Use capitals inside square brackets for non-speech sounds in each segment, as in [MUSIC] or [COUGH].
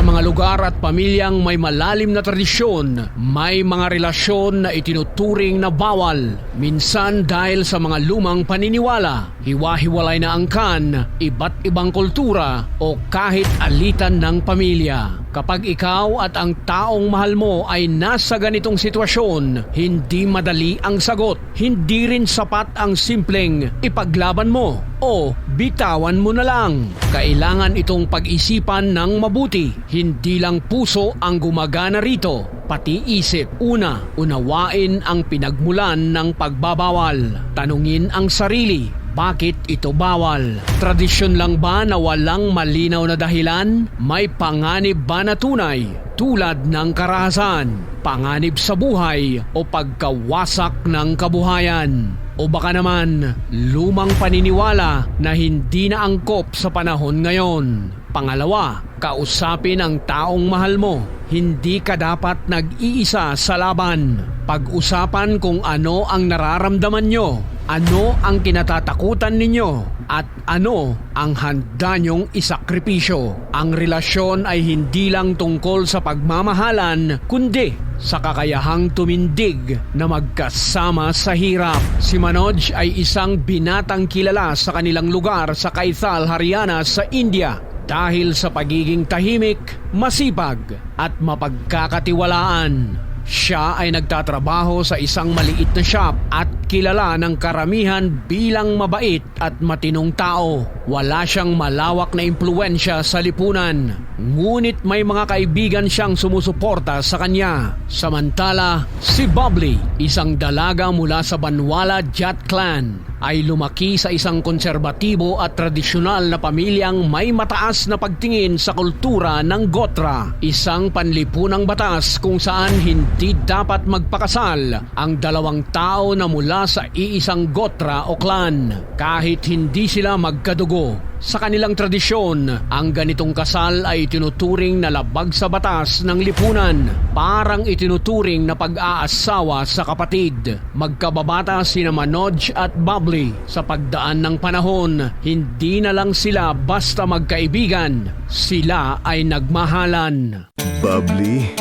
Sa mga lugar at pamilyang may malalim na tradisyon, may mga relasyon na itinuturing na bawal. Minsan dahil sa mga lumang paniniwala, hiwa-hiwalay na angkan, iba't ibang kultura o kahit alitan ng pamilya. Kapag ikaw at ang taong mahal mo ay nasa ganitong sitwasyon, hindi madali ang sagot. Hindi rin sapat ang simpleng ipaglaban mo o bitawan mo na lang. Kailangan itong pag-isipan ng mabuti. Hindi lang puso ang gumagana rito, pati isip. Una, unawain ang pinagmulan ng pagbabawal. Tanungin ang sarili, bakit ito bawal? Tradisyon lang ba na walang malinaw na dahilan? May panganib ba na tunay? Tulad ng karahasan, panganib sa buhay o pagkawasak ng kabuhayan? O baka naman, lumang paniniwala na hindi na angkop sa panahon ngayon. Pangalawa, kausapin ang taong mahal mo. Hindi ka dapat nag-iisa sa laban. Pag-usapan kung ano ang nararamdaman nyo, ano ang kinatatakutan ninyo, at ano ang handa nyong isakripisyo. Ang relasyon ay hindi lang tungkol sa pagmamahalan, kundi sa kakayahang tumindig na magkasama sa hirap. Si Manoj ay isang binatang kilala sa kanilang lugar sa Kaithal, Haryana sa India dahil sa pagiging tahimik, masipag at mapagkakatiwalaan. Siya ay nagtatrabaho sa isang maliit na shop at kilala ng karamihan bilang mabait at matinong tao. Wala siyang malawak na impluensya sa lipunan. Ngunit may mga kaibigan siyang sumusuporta sa kanya. Samantala, si Bubbly, isang dalaga mula sa Banwala Jat Clan, ay lumaki sa isang konserbatibo at tradisyonal na pamilyang may mataas na pagtingin sa kultura ng Gotra, isang panlipunang batas kung saan hindi dapat magpakasal ang dalawang tao na mula sa iisang Gotra o clan kahit hindi sila magkadugo. Sa kanilang tradisyon, ang ganitong kasal ay tinuturing na labag sa batas ng lipunan. Parang itinuturing na pag-aasawa sa kapatid. Magkababata sina Manoj at Bubbly. Sa pagdaan ng panahon, hindi na lang sila basta magkaibigan. Sila ay nagmahalan. Bubbly,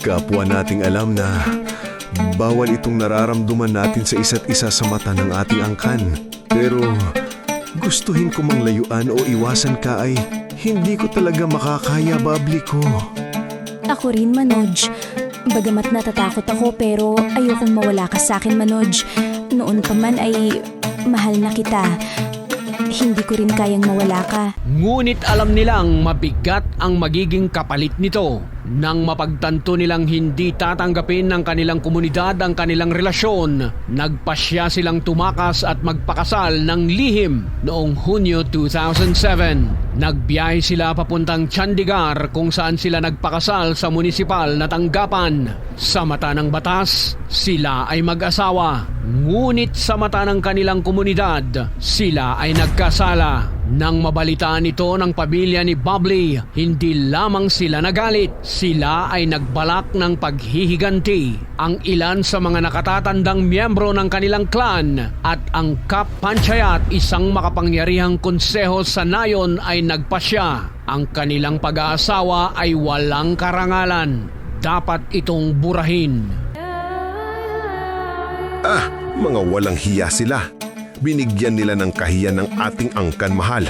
kapwa nating alam na bawal itong nararamdaman natin sa isa't isa sa mata ng ating angkan. Pero gustuhin ko mang layuan o iwasan ka ay hindi ko talaga makakaya, Bubbly ko. Ako rin, Manoj. Bagamat natatakot ako pero ayokong mawala ka sa akin, Manoj. Noon pa man ay mahal na kita. Hindi ko rin kayang mawala ka. Ngunit alam nilang mabigat ang magiging kapalit nito nang mapagtanto nilang hindi tatanggapin ng kanilang komunidad ang kanilang relasyon. Nagpasya silang tumakas at magpakasal ng lihim noong Hunyo 2007. Nagbiyahe sila papuntang Chandigarh kung saan sila nagpakasal sa munisipal na tanggapan. Sa mata ng batas, sila ay mag-asawa. Ngunit sa mata ng kanilang komunidad, sila ay nagkasala. Nang mabalitaan ito ng pamilya ni Bubbly, hindi lamang sila nagalit, sila ay nagbalak ng paghihiganti. Ang ilan sa mga nakatatandang miyembro ng kanilang clan at ang Kap Panchayat, isang makapangyarihang konseho sa nayon ay nagpasya. Ang kanilang pag-aasawa ay walang karangalan. Dapat itong burahin. Ah, mga walang hiya sila. Binigyan nila ng kahiyan ng ating angkan mahal.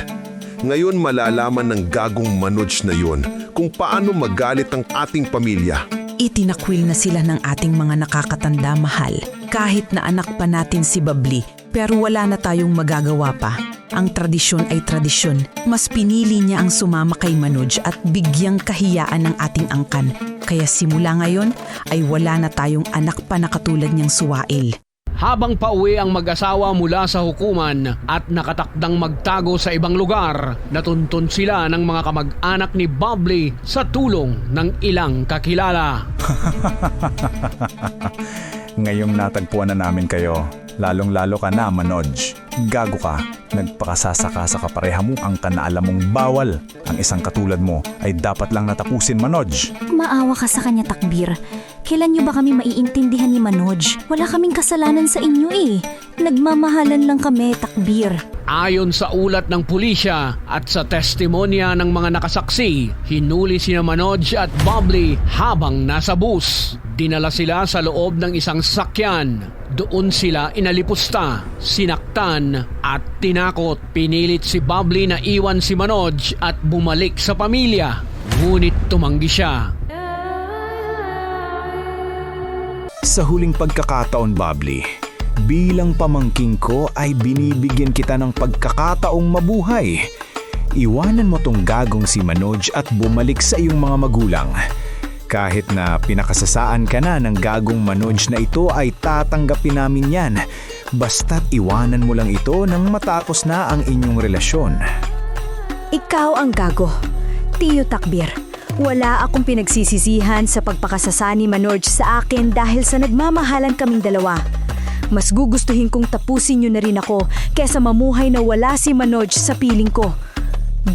Ngayon malalaman ng gagong manoj na yon kung paano magalit ang ating pamilya. Itinakwil na sila ng ating mga nakakatanda mahal. Kahit na anak pa natin si Babli, pero wala na tayong magagawa pa. Ang tradisyon ay tradisyon. Mas pinili niya ang sumama kay Manoj at bigyang kahiyaan ng ating angkan. Kaya simula ngayon ay wala na tayong anak pa na katulad niyang suwail. Habang pauwi ang mag-asawa mula sa hukuman at nakatakdang magtago sa ibang lugar, natuntun sila ng mga kamag-anak ni Bubbly sa tulong ng ilang kakilala. [LAUGHS] Ngayong natagpuan na namin kayo, Lalong-lalo ka na, Manoj. Gago ka. Nagpakasasaka sa kapareha mo ang kanaalam mong bawal. Ang isang katulad mo ay dapat lang natapusin, Manoj. Maawa ka sa kanya, Takbir. Kailan niyo ba kami maiintindihan ni Manoj? Wala kaming kasalanan sa inyo eh. Nagmamahalan lang kami, Takbir. Ayon sa ulat ng pulisya at sa testimonya ng mga nakasaksi, hinuli sina Manoj at Bubbly habang nasa bus. Dinala sila sa loob ng isang sakyan. Doon sila inalipusta, sinaktan at tinakot. Pinilit si Bubbly na iwan si Manoj at bumalik sa pamilya. Ngunit tumanggi siya. Sa huling pagkakataon, Babli, bilang pamangking ko ay binibigyan kita ng pagkakataong mabuhay. Iwanan mo tong gagong si Manoj at bumalik sa iyong mga magulang. Kahit na pinakasasaan ka na ng gagong Manoj na ito ay tatanggapin namin yan. Basta't iwanan mo lang ito nang matapos na ang inyong relasyon. Ikaw ang gago. Tiyo Takbir. Wala akong pinagsisisihan sa pagpakasasa ni Manoj sa akin dahil sa nagmamahalan kaming dalawa. Mas gugustuhin kong tapusin niyo na rin ako kesa mamuhay na wala si Manoj sa piling ko.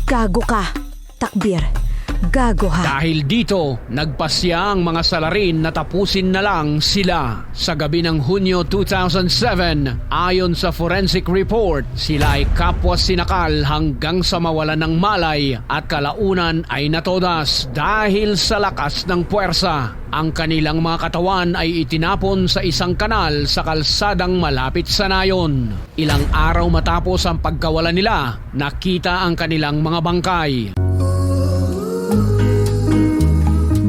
Gago ka, Takbir. Gago ha. Dahil dito, nagpasya ang mga salarin na tapusin na lang sila. Sa gabi ng Hunyo 2007, ayon sa forensic report, sila ay kapwa sinakal hanggang sa mawalan ng malay at kalaunan ay natodas dahil sa lakas ng puwersa. Ang kanilang mga katawan ay itinapon sa isang kanal sa kalsadang malapit sa nayon. Ilang araw matapos ang pagkawala nila, nakita ang kanilang mga bangkay. Ooh.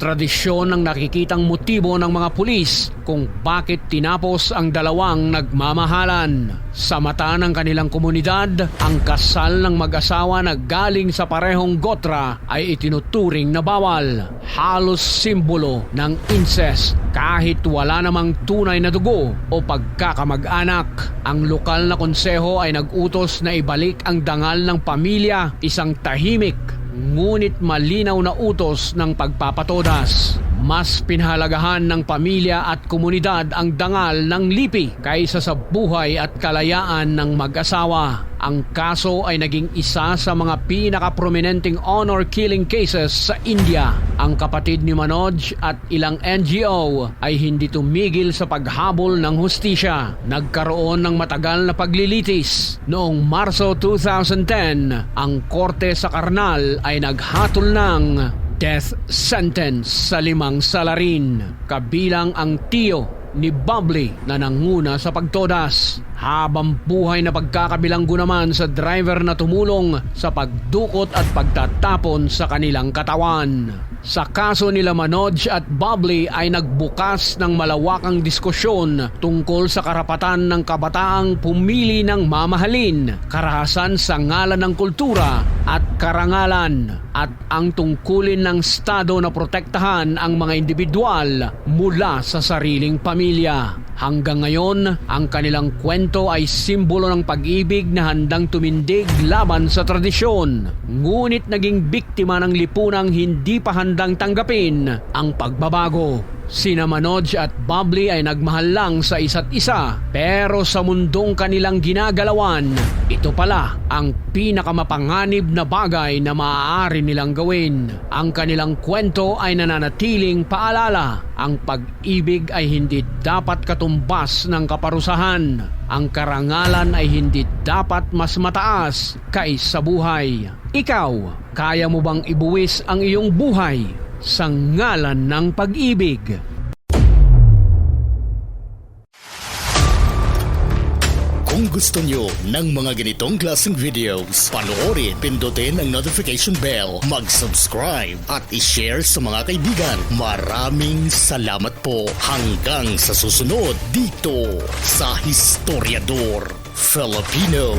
Tradisyon ang nakikitang motibo ng mga pulis kung bakit tinapos ang dalawang nagmamahalan. Sa mata ng kanilang komunidad, ang kasal ng mag-asawa na galing sa parehong gotra ay itinuturing na bawal. Halos simbolo ng incest kahit wala namang tunay na dugo o pagkakamag-anak. Ang lokal na konseho ay nag-utos na ibalik ang dangal ng pamilya, isang tahimik ngunit malinaw na utos ng pagpapatodas. Mas pinhalagahan ng pamilya at komunidad ang dangal ng lipi kaysa sa buhay at kalayaan ng mag-asawa. Ang kaso ay naging isa sa mga pinaka-prominenteng honor killing cases sa India. Ang kapatid ni Manoj at ilang NGO ay hindi tumigil sa paghabol ng hustisya. Nagkaroon ng matagal na paglilitis. Noong Marso 2010, ang korte sa Karnal ay naghatol ng death sentence sa limang salarin, kabilang ang tiyo ni Bubbly na nanguna sa pagtodas. Habang buhay na pagkakabilanggo naman sa driver na tumulong sa pagdukot at pagtatapon sa kanilang katawan. Sa kaso nila Manoj at Bubbly ay nagbukas ng malawakang diskusyon tungkol sa karapatan ng kabataang pumili ng mamahalin, karahasan sa ngalan ng kultura at karangalan at ang tungkulin ng Estado na protektahan ang mga individual mula sa sariling pamilya. Hanggang ngayon, ang kanilang kwento ay simbolo ng pag-ibig na handang tumindig laban sa tradisyon. Ngunit naging biktima ng lipunang hindi pa handang tanggapin ang pagbabago. Sina Manoj at Bubbly ay nagmahal lang sa isa't isa pero sa mundong kanilang ginagalawan, ito pala ang pinakamapanganib na bagay na maaari nilang gawin. Ang kanilang kwento ay nananatiling paalala. Ang pag-ibig ay hindi dapat katumbas ng kaparusahan. Ang karangalan ay hindi dapat mas mataas kaysa buhay. Ikaw, kaya mo bang ibuwis ang iyong buhay sa ngalan ng pag-ibig. Kung gusto nyo ng mga ganitong klaseng videos, panoorin, pindutin ang notification bell, mag-subscribe at i-share sa mga kaibigan. Maraming salamat po hanggang sa susunod dito sa Historiador Filipino.